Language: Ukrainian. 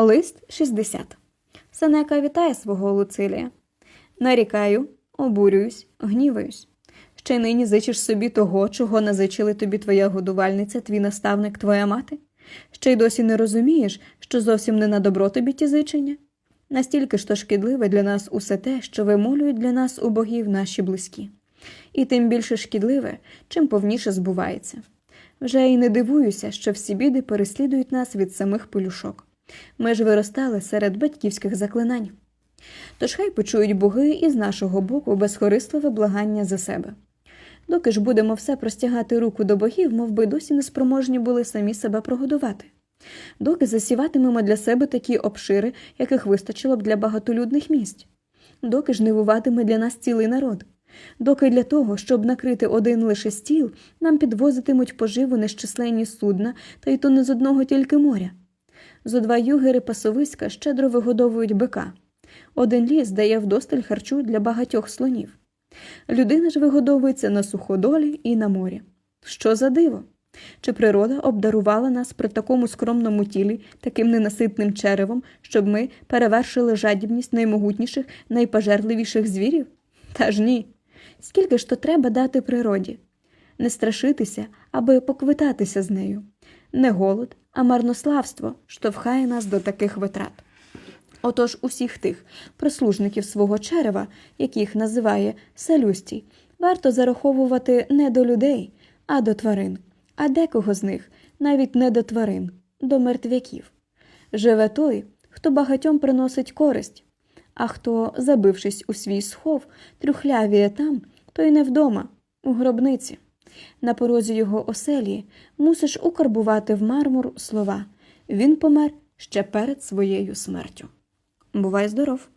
Лист 60. Сенека вітає свого Луцилія. Нарікаю, обурююсь, гніваюсь. Ще нині зичиш собі того, чого назичили тобі твоя годувальниця, твій наставник, твоя мати? Ще й досі не розумієш, що зовсім не на добро тобі ті зичення? Настільки ж то шкідливе для нас усе те, що вимолюють для нас у богів наші близькі. І тим більше шкідливе, чим повніше збувається. Вже й не дивуюся, що всі біди переслідують нас від самих пелюшок. Ми ж виростали серед батьківських заклинань. Тож хай почують боги і з нашого боку безкорисливе благання за себе. Доки ж будемо все простягати руку до богів, мов би досі неспроможні були самі себе прогодувати. Доки засіватимемо для себе такі обшири, яких вистачило б для багатолюдних місць, доки ж нивуватиме для нас цілий народ, доки для того, щоб накрити один лише стіл, нам підвозитимуть поживу нещисленні судна, та й то не з одного тільки моря. Зо два югери пасовиська щедро вигодовують бика. Один ліс дає вдосталь харчу для багатьох слонів. Людина ж вигодовується на суходолі і на морі. Що за диво? Чи природа обдарувала нас при такому скромному тілі таким ненаситним черевом, щоб ми перевершили жадібність наймогутніших, найпожерливіших звірів? Та ж ні. Скільки ж то треба дати природі? Не страшитися, аби поквитатися з нею. Не голод, а марнославство штовхає нас до таких витрат. Отож усіх тих прислужників свого черева, яких називає Салюстій, варто зараховувати не до людей, а до тварин, а декого з них навіть не до тварин, до мертвяків. Живе той, хто багатьом приносить користь, а хто, забившись у свій схов, трюхлявіє там, той не вдома, у гробниці. На порозі його оселі мусиш укарбувати в мармур слова він помер ще перед своєю смертю. Бувай здоров!